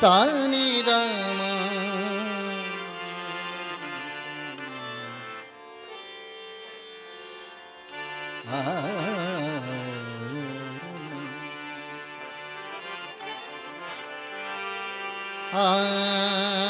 사니다마 아 아.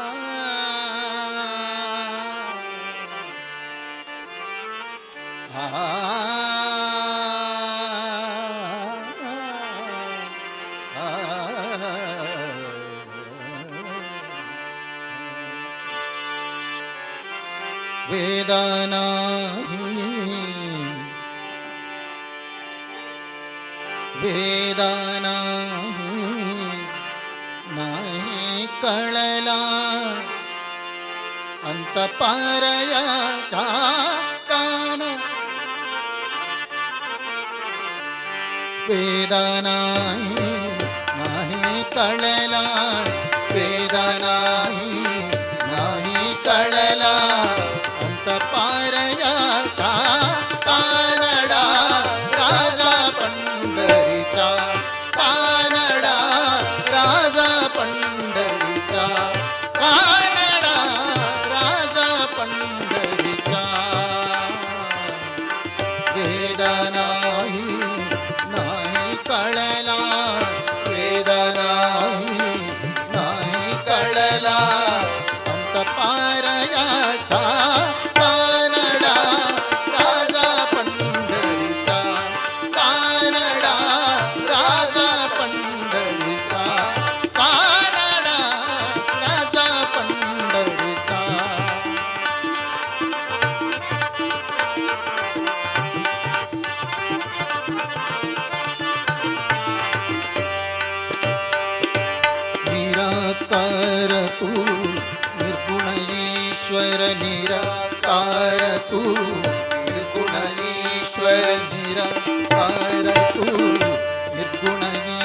वेदना वेदना नाही कळला अंत पारयाचा कान वेदनाही नाही कळला वेदनाही പാരയ निराकार तू निर्गुण ईश्वर निराकार तू निर्गुण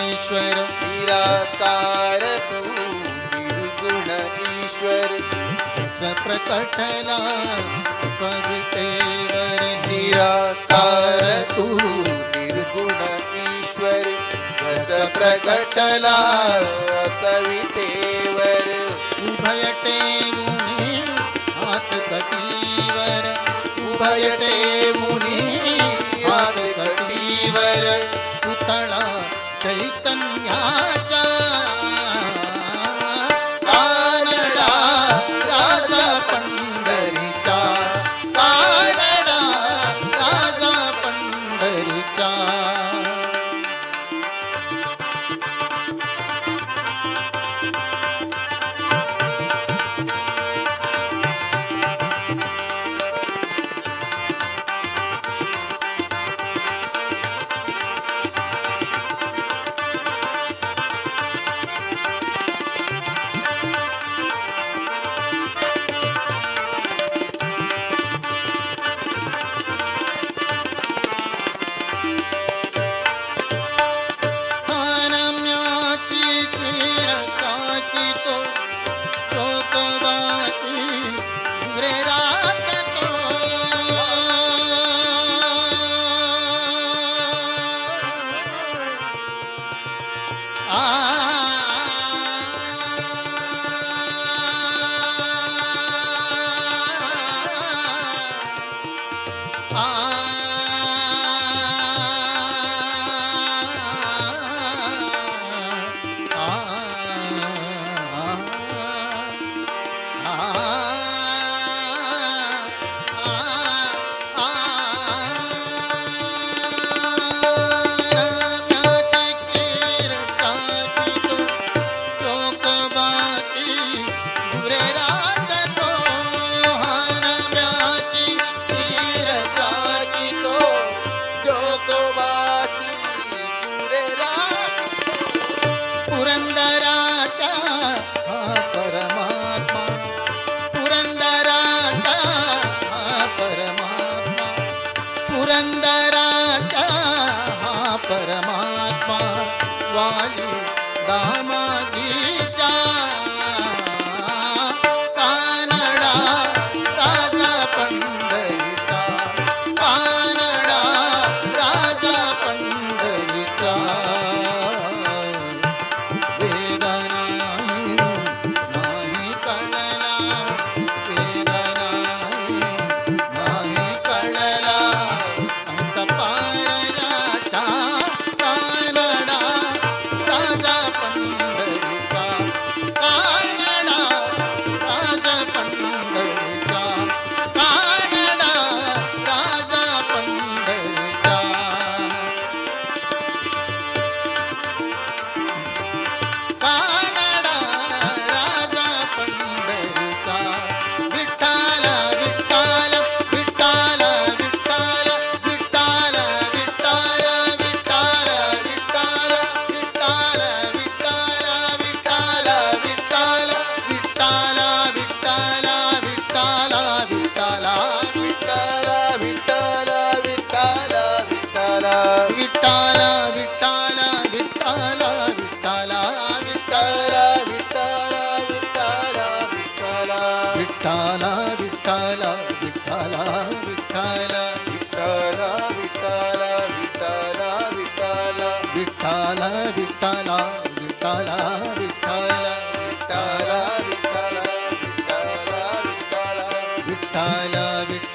ईश्वर निराकार तू निर्गुण ईश्वर जस प्रकटला सवितेवर निराकार तू निर्गुण ईश्वर रस प्रकटला सवितेवर उभय टेमुनी કટીવર ઉભયટે परमात्मा वाली दामा जी जा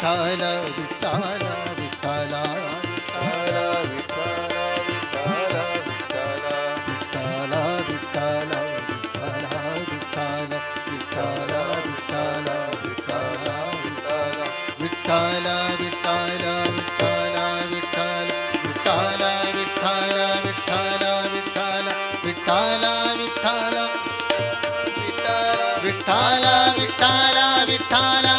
I love you. विठ्ठाला Vitthala Vitthala